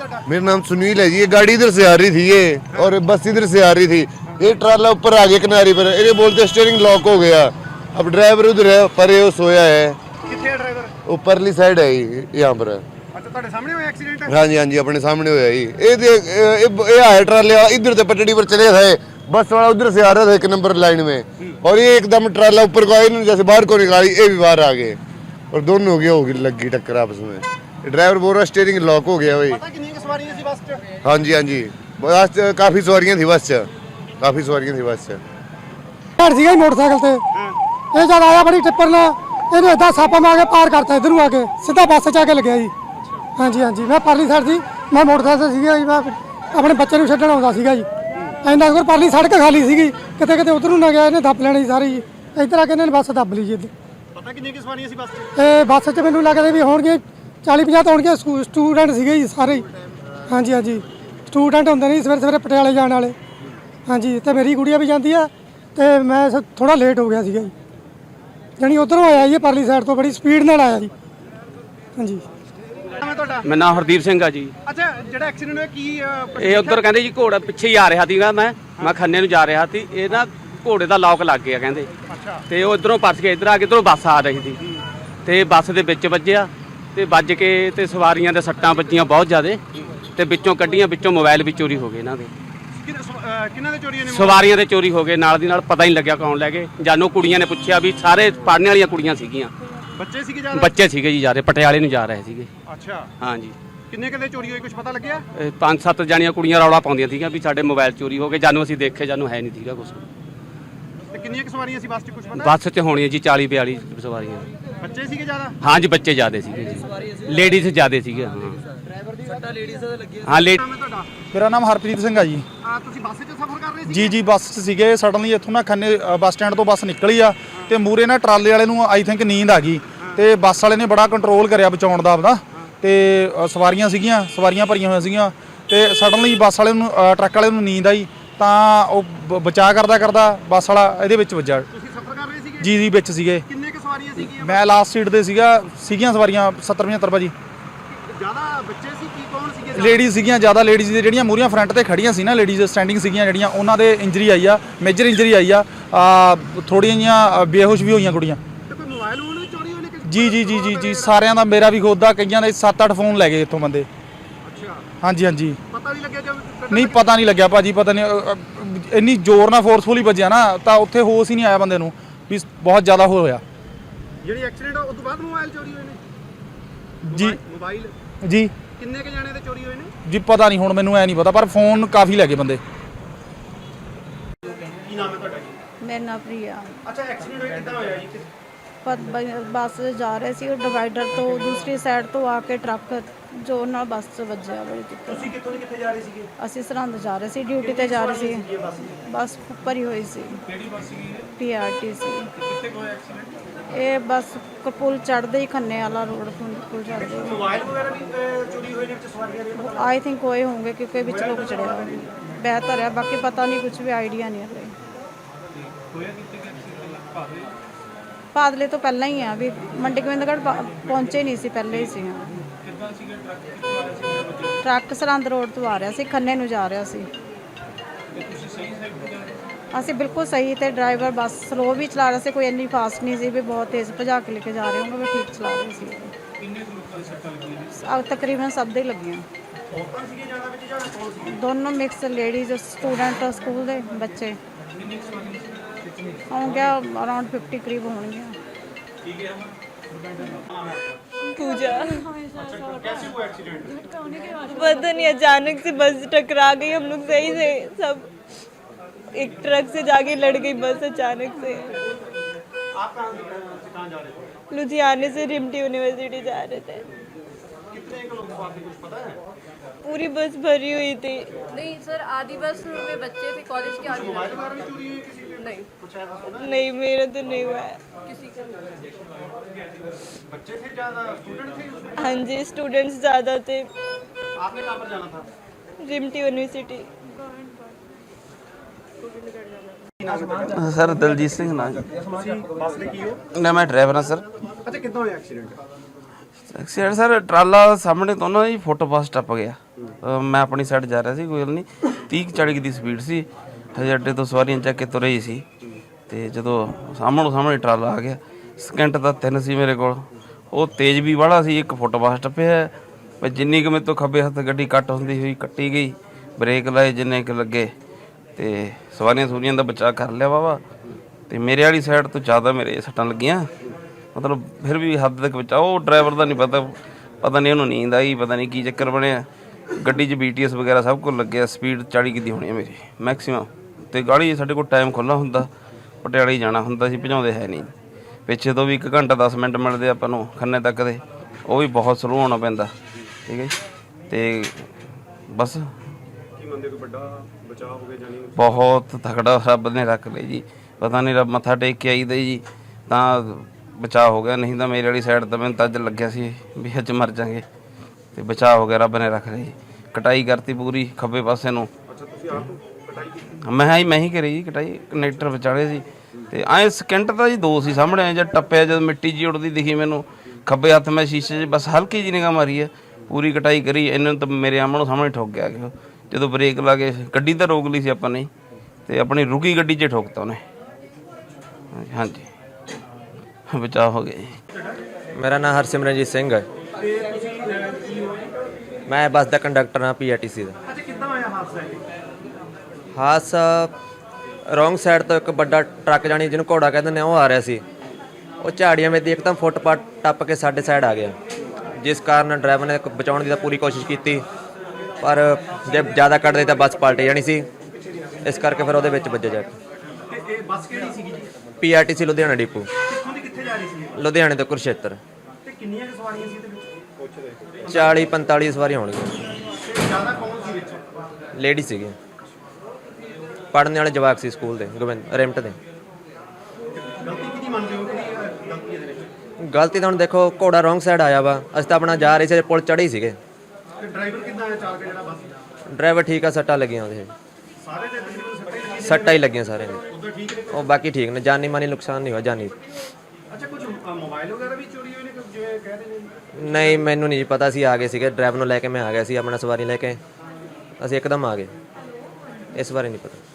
मेरा नाम सुनील है जी। ये गाड़ी इधर से आ रही थी ये। और बस इधर से आ रही थी। ये ट्राला ऊपर आगे किनारे पर ये बोलते स्टेयरिंग लॉक हो गया। अब ड्राइवर उधर है पर सोया है। ऊपरली साइड है यहाँ पर हाँ। जी हाँ जी अपने सामने जी ये। है ट्राले इधर से पटड़ी पर चले थे बस वाला उधर से आ रहा था एक नंबर लाइन में। और ये एकदम ट्राला ऊपर को आई जैसे बाहर को निकाली ये भी बाहर आ गए। और दोनों हो गया होगी लग गई टक्कर आपस में। ड्राइवर बोल रहा स्टेयरिंग लॉक हो गया भाई। ਹਾਂਜੀ ਹਾਂਜੀ। ਬੱਸ ਕਾਫੀ ਸਵਾਰੀਆਂ ਸੀ ਬੱਸ 'ਚ। ਕਾਫੀ ਸਵਾਰੀਆਂ ਸੀ ਬੱਸ 'ਚ। ਘਰ ਸੀਗਾ ਜੀ ਮੋਟਰਸਾਈਕਲ ਤੇ। ਇਹ ਜਦ ਆਇਆ ਬੜੀ ਟਿੱਪਰ ਨਾਲ। ਇਹਨੇ ਇਦਾਂ ਸਾਪਾ ਮਾਰ ਕੇ ਪਾਰ ਕਰਤਾ ਇਧਰੋਂ ਆ ਕੇ। ਸਿੱਧਾ ਬੱਸ 'ਚ ਆ ਕੇ ਲੱਗਿਆ ਜੀ। ਹਾਂਜੀ ਹਾਂਜੀ। ਮੈਂ ਪਰਲੀ ਸਾਈਡ ਸੀ। ਮੈਂ ਮੋਟਰਸਾਈਕਲ ਤੇ ਸੀਗਾ ਜੀ। ਮੈਂ ਆਪਣੇ ਬੱਚੇ ਨੂੰ ਛੱਡਣ ਆਉਂਦਾ ਸੀਗਾ ਜੀ। ਐਂਦਾ ਕੋਲ ਪਰਲੀ ਸੜਕ ਖਾਲੀ ਸੀਗੀ। ਕਿਤੇ ਕਿਤੇ ਉਧਰ ਨੂੰ ਨਾ ਗਿਆ ਇਹਨੇ ਦੱਬ ਲੈਣੀ ਸਾਰੀ। ਜੀ ਇੱਧਰ ਆ ਕੇ ਇਹਨੇ ਬੱਸ ਦੱਬ ਲਈ ਜੀ ਪਤਾ ਕਿੰਨੀਆਂ ਕਿ ਸੀ ਬੱਸ 'ਚ? ਇਹ ਬੱਸ 'ਚ ਮੈਨੂੰ ਲੱਗਦਾ ਵੀ ਹੋਣਗੇ 40 50 ਹੋਣਗੇ ਸਟੂਡੈਂਟ ਸੀਗੇ ਜੀ ਸਾਰੇ। ਹੀ ਹਾਂਜੀ ਹਾਂਜੀ। ਸਟੂਡੈਂਟ ਹੁੰਦੇ ਨੇ ਜੀ ਸਵੇਰੇ ਸਵੇਰੇ ਪਟਿਆਲੇ ਜਾਣ ਵਾਲੇ। ਹਾਂਜੀ ਤੇ ਮੇਰੀ ਗੁੜੀਆ ਵੀ ਜਾਂਦੀ ਆ ਤੇ ਮੈਂ ਥੋੜਾ ਲੇਟ ਹੋ ਗਿਆ ਸੀਗਾ ਜੀ। ਜਾਣੀ ਉਧਰੋਂ ਆਇਆ ਜੀ ਇਹ ਪਰਲੀ ਸਾਈਡ ਤੋਂ ਬੜੀ ਸਪੀਡ ਨਾਲ ਆਇਆ ਜੀ। ਹਾਂਜੀ। ਮੈਂ ਤੁਹਾਡਾ ਮੇਰਾ ਨਾਮ ਹਰਦੀਪ ਸਿੰਘ ਆ ਜੀ। ਅੱਛਾ ਜਿਹੜਾ ਐਕਸੀਡੈਂਟ ਹੋਇਆ ਕੀ ਅਹ, ਇਹ ਉਧਰ ਕਹਿੰਦੇ ਜੀ ਘੋੜਾ ਪਿੱਛੇ ਹੀ ਆ ਰਿਹਾ ਸੀਗਾ ਮੈਂ। ਮੈਂ ਖੰਨੇ ਨੂੰ ਜਾ ਰਿਹਾ ਸੀ ਇਹ ਨਾ ਘੋੜੇ ਦਾ ਲੌਕ ਲੱਗ ਗਿਆ ਕਹਿੰਦੇ। ਅੱਛਾ। ਤੇ ਉਹ ਇਧਰੋਂ ਪਰਸ ਕੇ ਇਧਰ ਆ ਕੇ ਇਧਰੋਂ ਬੱਸ ਆ ਰਹੀ ਸੀ। ਤੇ ਬੱਸ ਦੇ ਵਿੱਚ ਵੱਜਿਆ ਤੇ ਵੱਜ ਕੇ ਤੇ ਸਵਾਰੀਆਂ ਦੇ ਸੱਟਾਂ ਵੱਜੀਆਂ ਬਹੁਤ ਜ਼ਿਆਦੇ। ਤੇ ਵਿੱਚੋਂ ਕੱਢੀਆਂ ਵਿੱਚੋਂ ਮੋਬਾਈਲ ਵੀ ਚੋਰੀ ਹੋ ਗਏ ਇਹਨਾਂ ਦੇ। ਕਿੰਨ- ਕਿਹਨਾਂ ਦੇ ਚੋਰੀਆਂ ਨੇ ਸਵਾਰੀਆਂ ਦੇ ਚੋਰੀ ਹੋ ਗਏ ਨਾਲ ਦੀ ਨਾਲ ਪਤਾ ਹੀ ਨਹੀਂ ਲੱਗਿਆ ਕੌਣ ਲੈ ਗਏ। ਜਾਨੋ ਕੁੜੀਆਂ ਨੇ ਪੁੱਛਿਆ ਵੀ ਸਾਰੇ ਪੜ੍ਹਨ ਵਾਲੀਆਂ ਕੁੜੀਆਂ ਸੀਗੀਆਂ। ਬੱਚੇ ਸੀਗੇ ਜ਼ਿਆਦਾ? ਬੱਚੇ ਸੀਗੇ ਜੀ ਜਾ ਰਹੇ ਪਟਿਆਲੇ ਨੂੰ ਜਾ ਰਹੇ ਸੀਗੇ। ਅੱਛਾ। ਹਾਂਜੀ। ਕਿੰਨੇ ਕਦੇ ਚੋਰੀ ਹੋਈ ਕੁਝ ਪਤਾ ਲੱਗਿਆ? ਇਹ ਪੰਜ ਸੱਤ ਜਾਣੀਆਂ ਕੁੜੀਆਂ ਰੌਲਾ ਪਾਉਂਦੀਆਂ ਸੀਗੀਆਂ ਵੀ ਸਾਡੇ ਮੋਬਾਈਲ ਚੋਰੀ ਹੋ ਗਏ ਜਾਨੂੰ ਅਸੀਂ ਦੇਖੇ ਜਾਨੂੰ ਹੈ ਨਹੀਂ ਸੀਗਾ ਕੁਝ ਤੇ ਕਿੰਨੀਆਂ ਕੁ ਸਵਾਰੀਆਂ ਸੀ ਬੱਸ 'ਚ ਕੁਝ ਪਤਾ? ਬੱਸ 'ਚ ਹੋਣੀਆਂ ਜੀ 40 42 ਸਵਾਰੀਆਂ। ਬੱਚੇ ਸੀਗੇ ਜ਼ਿਆਦਾ? ਹਾਂਜੀ ਬੱਚੇ ਜ਼ਿਆਦੇ ਸੀਗੇ ਜੀ। ਲੇਡੀਜ਼ ਜ਼ਿਆਦੇ ਸੀਗੇ ਹਾਂ। ਹਾਂ ਲੇ ਨਾਮ ਹੈ ਤੁਹਾਡਾ? ਮੇਰਾ ਨਾਮ ਹਰਪ੍ਰੀਤ ਸਿੰਘ ਆ ਜੀ। ਆ ਤੁਸੀਂ ਬੱਸ 'ਚ ਸਫ਼ਰ ਕਰ ਰਹੇ ਸੀ ਜੀ ਜੀ ਬੱਸ 'ਚ ਸੀਗੇ। ਸਡਨਲੀ ਇੱਥੋਂ ਨਾ ਖੰਨੇ ਅ, ਬੱਸ ਸਟੈਂਡ ਤੋਂ ਬੱਸ ਨਿਕਲੀ ਆ ਤੇ ਮੂਰੇ ਨਾ ਟਰਾਲੇ ਵਾਲੇ ਨੂੰ ਆਈ ਥਿੰਕ ਨੀਂਦ ਆ ਗਈ। ਤੇ ਬੱਸ ਵਾਲੇ ਨੇ ਬੜਾ ਕੰਟਰੋਲ ਕਰਿਆ ਬਚਾਉਣ ਦਾ ਆਪਦਾ। ਤੇ ਅ, ਸਵਾਰੀਆਂ ਸੀਗੀਆਂ ਸਵਾਰੀਆਂ ਭਰੀਆਂ ਹੋਈਆਂ ਸੀਗੀਆਂ। ਤੇ ਸਡਨਲੀ ਬੱਸ ਵਾਲੇ ਨੂੰ ਅ, ਟਰੱਕ ਵਾਲੇ ਨੂੰ ਨੀਂਦ ਆਈ। ਤਾਂ ਉਹ ਬ- ਬਚਾਅ ਕਰਦਾ ਕਰਦਾ ਬੱਸ ਵਾਲਾ ਇਹਦੇ ਵਿੱਚ ਵੱਜਾ ਤੁਸੀਂ ਸਫ਼ਰ ਕਰ ਰਹੇ ਸੀਗੇ? ਜੀ ਜੀ ਵਿੱਚ ਸੀਗੇ। ਕਿੰਨੇ ਕੁ ਸਵਾਰੀਆਂ ਸੀਗੀਆਂ? ਮੈਂ ਲਾਸਟ ਸੀਟ ਤੇ ਸੀਗਾ ਸੀਗੀਆਂ ਸਵਾਰੀਆਂ 70 75 ਭਾਜੀ। ਜ਼ਿਆਦਾ ਬੱਚੇ ਸੀ ਕੀ ਕੌਣ ਸੀਗੇ ਜ਼ਿਆਦਾ? ਲੇਡੀਜ਼ ਸੀਗੀਆਂ ਜ਼ਿਆਦਾ ਲੇਡੀਜ਼ ਦੇ ਜਿਹੜੀਆਂ ਮੂਰੀਆਂ ਫਰੰਟ ਤੇ ਖੜੀਆਂ ਸੀ ਨਾ ਲੇਡੀਜ਼ ਸਟੈਂਡਿੰਗ ਸੀਗੀਆਂ ਜਿਹੜੀਆਂ ਉਹਨਾਂ ਦੇ ਇੰਜਰੀ ਆਈ ਆ ਮੇਜਰ ਇੰਜਰੀ ਆਈ ਆ। ਥੋੜੀਆਂ ਜੀਆਂ ਬੇਹੋਸ਼ ਵੀ ਹੋਈਆਂ ਕੁੜੀਆਂ। ਜੀ ਜੀ ਜੀ ਜੀ ਜੀ ਸਾਰਿਆਂ ਦਾ ਮੇਰਾ ਵੀ ਖੁਦ ਦਾ ਕਈਆਂ ਦੇ 7-8 ਫੋਨ ਲੈ ਗਏ ਇੱਥੋਂ ਬੰਦੇ। ਅੱਛਾ। ਹਾਂਜੀ ਹਾਂਜੀ। ਪਤਾ ਨਹੀਂ ਲੱਗਿਆ ਨਹੀਂ ਪਤਾ ਨਹੀਂ ਲੱਗਿਆ ਭਾਜੀ ਪਤਾ ਨਹੀਂ ਇੰਨੀ ਜ਼ੋਰ ਨਾਲ ਫੋਰਸਫੁਲੀ ਵੱਜਿਆ ਨਾ ਤਾਂ ਉੱਥੇ ਹੋਸ਼ ਹੀ ਨਹੀਂ ਆਇਆ ਬੰਦੇ ਨੂੰ ਵੀ ਬਹੁਤ ਜ਼ਿਆਦਾ ਹੋਇਆ। ਜਿਹੜੀ ਐਕਸੀਡੈਂਟ ਉਸ ਤੋਂ ਬਾਅਦ ਮੋਬਾਈਲ ਚੋਰੀ ਹੋਏ ਨੇ? ਜੀ। ਮੋਬਾਈਲ ਜੀ। ਕਿੰਨੇ ਕ ਜਾਣੇ ਦੇ ਚੋਰੀ ਹੋਏ ਨੇ? ਜੀ ਪਤਾ ਨਹੀਂ ਹੁਣ ਮੈਨੂੰ ਐ ਨਹੀਂ ਪਤਾ ਪਰ ਫੋਨ ਕਾਫੀ ਲੈ ਗਏ ਬੰਦੇ। ਕੀ ਨਾਮ ਹੈ ਤੁਹਾਡਾ ਜੀ? ਮੇਰਾ ਨਾਮ ਪ੍ਰਿਆ। ਅੱਛਾ ਐਕਸੀਡੈਂਟ ਹੋਇਆ ਕਿੱਦਾਂ ਹੋਇਆ ਜੀ? ਪਰ ਬ- ਬੱਸ ਜਾ ਰਹੇ ਸੀ ਉਹ ਡਿਵਾਈਡਰ ਤੋਂ ਦੂਸਰੀ ਸਾਈਡ ਤੋਂ ਆ ਕੇ ਟਰੱਕ ਜੋ ਨਾਲ ਬੱਸ 'ਚ ਵੱਜਿਆ ਬੜੀ ਦਿੱਕਤ। ਤੁਸੀਂ ਕਿੱਥੋਂ ਦੀ ਕਿੱਥੇ ਜਾ ਰਹੇ ਸੀਗੇ? ਅਸੀਂ ਸਰਹੰਦ ਜਾ ਰਹੇ ਸੀ ਡਿਊਟੀ ਤੇ ਜਾ ਰਹੇ ਸੀ। ਬੱਸ? ਭਰੀ ਹੋਈ ਸੀ। ਕਿਹੜੀ ਬੱਸ ਸੀਗੀ ਪੀਆਰਟੀ ਸੀ। ਕਿੱਥੇ ਹੋਇਆ ਐਕਸੀਡੈਂਟ ਇਹ ਬੱਸ ਕਪੂਲ ਚੜ੍ਹਦੇ ਹੀ ਖੰਨੇ ਵਾਲਾ ਰੋਡ ਪੁਲ ਚੜ੍ਹਦੇ ਮੋਬਾਈਲ ਵਗੈਰਾ ਵੀ ਚੋਰੀ ਹੋਏ ਨੇ ਵਿੱਚ ਸਵਾਰੀਆਂ ਦੇ ਆਈ ਥਿੰਕ ਹੋਏ ਹੋਣਗੇ ਕਿਉਂਕਿ ਵਿੱਚ ਲੋਕ ਚੜਿਆ ਬਿਹਤਰ ਹੈ ਬਾਕੀ ਪਤਾ ਨਹੀਂ ਕੁਝ ਵੀ ਆਈਡੀਆ ਨਹੀਂ ਹਲੇ। ਪਾਦਲੇ ਤੋਂ ਪਹਿਲਾਂ ਹੀ ਆ ਵੀ ਮੰਡੀ ਗੋਬਿੰਦਗੜ੍ਹ ਪਹੁੰਚੇ ਨਹੀਂ ਸੀ ਪਹਿਲੇ ਹੀ ਸੀ। ਹਾਂ ਟਰੱਕ ਸਰਹੰਦ ਰੋਡ ਤੋਂ ਆ ਰਿਹਾ ਸੀ ਖੰਨੇ ਨੂੰ ਜਾ ਰਿਹਾ ਸੀ। ਅਸੀਂ ਬਿਲਕੁਲ ਸਹੀ ਤੇ ਡਰਾਈਵਰ ਬੱਸ ਸਲੋ ਵੀ ਚਲਾ ਰਿਹਾ ਸੀ ਕੋਈ ਇੰਨੀ ਫਾਸਟ ਨਹੀਂ ਸੀ ਵੀ ਬਹੁਤ ਤੇਜ਼ ਭਜਾ ਕੇ ਲੈ ਕੇ ਜਾ ਰਹੇ ਹੋਣਗੇ ਵੀ ਠੀਕ ਚਲਾ ਰਹੇ ਸੀ ਕਿੰਨੇ ਲੋਕਾਂ ਦੇ ਸੱਟਾਂ ਲੱਗੀਆਂ ਤਕਰੀਬਨ ਸਭ ਦੇ ਹੀ ਲੱਗੀਆਂ ਦੋਨੋਂ ਮਿਕਸ ਲੇਡੀਜ਼ ਸਟੂਡੈਂਟ ਸਕੂਲ ਦੇ ਬੱਚੇ ਹੋਣਗੇ ਅਰਾਊਂਡ 50 ਕਰੀਬ ਹੋਣਗੇ पूजा पता नहीं अचानक से बस टकरा गई हम लोग सही से सब एक ट्रक से जाके लड़ गई बस अचानक से। आप कहाँ से कहाँ जा रहे थे? लुधियाने से रिमटी यूनिवर्सिटी जा रहे थे। कितने एक लोग सवार कुछ पता है? पूरी बस भरी हुई थी। नहीं सर आधी बस में बच्चे थे कॉलेज के आधी मोबाइल वगैरह भी चोरी हुई किसी के नहीं। कुछ ऐसा नहीं मेरा तो नहीं हुआ है। किसी का बच्चे थे ज़्यादा? स्टूडेंट थे हाँ जी स्टूडेंट्स ज़्यादा थे। आपने कहाँ पर जाना था? रिमटी यूनिवर्सिटी। ਸਰ ਦਲਜੀਤ ਸਿੰਘ ਨਾ। ਤੁਸੀਂ ਬੱਸ ਦੇ ਕੀ ਹੋ ਨਾ ਮੈਂ ਡਰਾਈਵਰ ਹਾਂ ਸਰ। ਅੱਛਾ ਕਿੱਦਾਂ ਹੋਇਆ ਐਕਸੀਡੈਂਟ? ਐਕਸੀਡੈਂਟ ਸਰ ਟਰਾਲਾ ਸਾਹਮਣੇ ਤੋਂ ਨਾ ਜੀ ਫੁੱਟਪਾਥ ਟੱਪ ਗਿਆ। ਅਹ ਮੈਂ ਆਪਣੀ ਸਾਈਡ ਜਾ ਰਿਹਾ ਸੀ ਕੋਈ ਗੱਲ ਨਹੀਂ। 30 ਕੁ 40 ਦੀ ਸਪੀਡ ਸੀ। ਹਜੇ ਅੱਡੇ ਤੋਂ ਸਵਾਰੀਆਂ ਚੱਕ ਕੇ ਤੁਰੇ ਹੀ ਸੀ। ਤੇ ਜਦੋਂ ਸਾਹਮਣੋਂ ਸਾਹਮਣੇ ਟਰਾਲਾ ਆ ਗਿਆ ਸਕਿੰਟ ਦਾ ਤਿੰਨ ਸੀ ਮੇਰੇ ਕੋਲ। ਉਹ ਤੇਜ਼ ਵੀ ਵਾਲਾ ਸੀ ਇੱਕ ਫੁੱਟਪਾਥ ਟੱਪਿਆ ਮੈਂ ਜਿੰਨੀ ਕੁ ਮੇਰੇ ਤੋਂ ਖੱਬੇ ਹੱਥ ਗੱਡੀ ਕੱਟ ਹੁੰਦੀ ਹੋਈ ਕੱਟੀ ਗਈ। ਬ੍ਰੇਕ ਲਾਏ ਜਿੰਨੇ ਕੁ ਲੱਗੇ। ਤੇ ਸਵਾਰੀਆਂ ਸੂਰੀਆਂ ਦਾ ਬਚਾਅ ਕਰ ਲਿਆ ਵਾਵਾ ਤੇ ਮੇਰੇ ਵਾਲੀ ਸਾਈਡ ਤੋਂ ਜ਼ਿਆਦਾ ਮੇਰੇ ਸੱਟਾਂ ਲੱਗੀਆਂ। ਮਤਲਬ ਫਿਰ ਵੀ ਹੱਦ ਤੱਕ ਬਚਾਅ ਉਹ ਡਰਾਈਵਰ ਦਾ ਨਹੀਂ ਪਤਾ ਪਤਾ ਨਹੀਂ ਉਹਨੂੰ ਨੀਂਦ ਆਈ, ਪਤਾ ਨਹੀਂ ਕੀ ਚੱਕਰ ਬਣਿਆ। ਗੱਡੀ 'ਚ ਬੀਟੀਐਸ ਵਗੈਰਾ ਸਭ ਕੁਝ ਲੱਗਿਆ ਸਪੀਡ 40 ਕਿਦੀ ਹੋਣੀ ਹੈ ਮੇਰੀ ਮੈਕਸਿਮਮ ਤੇ ਗਾੜੀ ਸਾਡੇ ਕੋਲ ਟਾਈਮ ਖੁੱਲਾ ਹੁੰਦਾ, ਪਟਿਆਲੇ ਜਾਣਾ ਹੁੰਦਾ ਸੀ, ਭਜਾਉਂਦੇ ਹੈ ਨਹੀਂ ਪਿੱਛੇ ਤੋਂ ਵੀ 1 ਘੰਟਾ 10 ਮਿੰਟ ਮਿਲਦੇ ਆਪਾਂ ਨੂੰ ਖੰਨੇ ਤੱਕ ਦੇ। ਉਹ ਵੀ ਬਹੁਤ ਸਲੋ ਹੋਣਾ ਪੈਂਦਾ। ਠੀਕ ਹੈ ਜੀ? ਤੇ ਬਸ ਮੰਨਦੇ ਕੋਈ ਵੱਡਾ ਬਚਾਅ ਹੋ ਗਿਆ ਜਾਨੀ ਬਹੁਤ ਤਕੜਾ ਰੱਬ ਨੇ ਰੱਖ ਲਈ ਜੀ। ਪਤਾ ਨਹੀਂ ਰੱਬ ਮੱਥਾ ਟੇਕ ਕੇ ਆਈਦਾ ਜੀ ਤਾਂ ਬਚਾਅ ਹੋ ਗਿਆ ਨਹੀਂ ਤਾਂ ਮੇਰੇ ਵਾਲੀ ਸਾਈਡ ਤਾਂ ਮੈਨੂੰ ਤਾਂ ਅੱਜ ਲੱਗਿਆ ਸੀ ਵੀ ਅੱਜ ਮਰ ਜਾਾਂਗੇ। ਤੇ ਬਚਾਅ ਹੋ ਗਿਆ ਰੱਬ ਨੇ ਰੱਖ ਲਈ ਕਟਾਈ ਕਰਤੀ ਪੂਰੀ ਖੱਬੇ ਪਾਸੇ ਨੂੰ। ਅੱਛਾ ਤੁਸੀਂ ਆਪ ਕਟਾਈ ਕੀਤੀ? ਮੈਂ ਹੀ ਮੈਂ ਹੀ ਕਰੀ ਜੀ ਕਟਾਈ ਕਨੈਕਟਰ ਵਿਚਾਲੇ ਸੀ। ਤੇ ਐ ਸਕਿੰਟ ਤਾਂ ਜੀ ਦੋ ਸੀ ਸਾਹਮਣੇ ਜਦ ਟੱਪਿਆ ਜਦ ਮਿੱਟੀ ਜੀ ਉੜਦੀ ਦਿਖੀ ਮੈਨੂੰ। ਖੱਬੇ ਹੱਥ ਮੈਂ ਸ਼ੀਸ਼ੇ 'ਚ ਬਸ ਹਲਕੀ ਜੀ ਨਿਗਾਹ ਮਾਰੀ ਹੈ ਪੂਰੀ ਕਟਾਈ ਕਰੀ ਇਹਨਾਂ ਤਾਂ ਮੇਰੇ ਆਮਣੋਂ ਸਾਹਮਣੇ ਠੋਕ ਗਿਆ ਕਿ ਜਦੋਂ ਬ੍ਰੇਕ ਲਾ ਕੇ ਗੱਡੀ ਤਾਂ ਰੋਕ ਲਈ ਸੀ ਆਪਾਂ ਨੇ ਤੇ ਆਪਣੀ ਰੁਕੀ ਗੱਡੀ 'ਚ ਠੋਕਤਾ ਉਹਨੇ। ਹਾਂਜੀ। ਬਚਾਅ ਹੋ ਗਿਆ ਜੀ। ਮੇਰਾ ਨਾਮ ਹਰਸਿਮਰਨਜੀਤ ਸਿੰਘ ਹੈ। ਮੈਂ ਬੱਸ ਦਾ ਕੰਡਕਟਰ ਹਾਂ ਪੀਆਰਟੀਸੀ ਦਾ। ਅੱਛਾ ਕਿੱਦਾਂ ਹੋਇਆ ਹਾਦਸਾ ਇਹ? ਹਾਦਸਾ ਰੋਂਗ ਸਾਈਡ ਤੋਂ ਇੱਕ ਵੱਡਾ ਟਰੱਕ ਜਾਣੀ ਜਿਹਨੂੰ ਘੋੜਾ ਕਹਿੰਦੇ ਨੇ ਉਹ ਆ ਰਿਹਾ ਸੀ। ਉਹ ਝਾੜੀਆਂ ਵਿੱਚ ਇੱਕਦਮ ਫੁੱਟਪਾਥ ਟੱਪ ਕੇ ਸਾਡੇ ਸਾਈਡ ਆ ਗਿਆ। ਜਿਸ ਕਾਰਨ ਡਰਾਈਵਰ ਨੇ ਬਚਾਉਣ ਦੀ ਤਾਂ ਪੂਰੀ ਕੋਸ਼ਿਸ਼ ਕੀਤੀ। ਪਰ ਜੇ ਜ਼ਿਆਦਾ ਕੱਢਦੇ ਤਾਂ ਬੱਸ ਪਲਟ ਜਾਣੀ ਸੀ। ਇਸ ਕਰਕੇ ਫਿਰ ਉਹਦੇ ਵਿੱਚ ਵੱਜਿਆ ਜਾ ਕੇ। ਤੇ ਇਹ ਬੱਸ ਕਿਹੜੀ ਸੀਗੀ ਜੀ? ਪੀਆਰਟੀਸੀ ਲੁਧਿਆਣਾ ਡਿਪੂ। ਕਿੱਥੋਂ ਦੀ ਕਿੱਥੇ ਜਾ ਰਹੀ ਸੀ ਲੁਧਿਆਣੇ ਤੋਂ ਕੁਰਸ਼ੇਤਰ। ਤੇ ਕਿੰਨੀਆਂ ਕੁ ਸਵਾਰੀਆਂ ਸੀ ਇਹਦੇ ਵਿੱਚ? ਪੁੱਛਦੇ 40 45 ਸਵਾਰੀਆਂ ਹੋਣਗੀਆਂ। ਤੇ ਜ਼ਿਆਦਾ ਕੌਣ ਸੀ ਵਿੱਚ? ਲੇਡੀ ਸੀਗੇ। ਪੜ੍ਹਨ ਵਾਲੇ ਜਵਾਕ ਸੀ ਸਕੂਲ ਦੇ ਗੋਬਿੰਦ ਰਿਮਟ ਦੇ। ਗਲਤੀ ਕਿਹਦੀ ਮੰਨਦੇ ਹੋ ਕਿਹਦੀ ਅਹ, ਗਲਤੀ ਇਹਦੇ ਵਿੱਚ? ਗਲਤੀ ਤਾਂ ਹੁਣ ਦੇਖੋ ਘੋੜਾ ਰੋਂਗ ਸਾਈਡ ਆਇਆ ਵਾ। ਅਸੀਂ ਤਾਂ ਆਪਣਾ ਜਾ ਰਹੇ ਸੀ ਪੁਲ ਚੜ੍ਹੇ ਹੀ ਸੀਗੇ। ਡਰਾਈਵਰ ਕਿੱਦਾਂ ਆਇਆ ਚਾਲਕ ਜਿਹੜਾ ਬੱਸ ਦਾ? ਡਰਾਈਵਰ ਠੀਕ ਆ ਸੱਟਾਂ ਲੱਗੀਆਂ ਉਹਦੇ। ਸਾਰੇ ਦੇ ਤਕਰੀਬਨ ਸੱਟੇ ਲੱਗੇ ਸੱਟਾਂ ਹੀ ਲੱਗੀਆਂ ਸਾਰਿਆਂ ਦੇ। ਉਧਰ ਠੀਕ ਨੇ? ਉਹ ਬਾਕੀ ਠੀਕ ਨੇ ਜਾਨੀ ਮਾਨੀ ਨੁਕਸਾਨ ਨਹੀਂ ਹੋਇਆ ਜਾਨੀ। ਅੱਛਾ ਕੁਝ ਅਹ, ਮੋਬਾਈਲ ਵਗੈਰਾ ਵੀ ਚੋਰੀ ਹੋਏ ਨੇ ਕੁਝ ਜਿਵੇਂ ਕਹਿ ਰਹੇ ਨੇ? ਨਹੀਂ ਮੈਨੂੰ ਨਹੀਂ ਪਤਾ ਸੀ ਆ ਗਏ ਸੀਗੇ ਡਰਾਈਵਰ ਨੂੰ ਲੈ ਕੇ ਮੈਂ ਆ ਗਿਆ ਸੀ ਆਪਣਾ ਸਵਾਰੀ ਲੈ ਕੇ। ਅਸੀਂ ਇੱਕਦਮ ਆ ਗਏ। ਇਸ ਬਾਰੇ ਨਹੀਂ ਪਤਾ।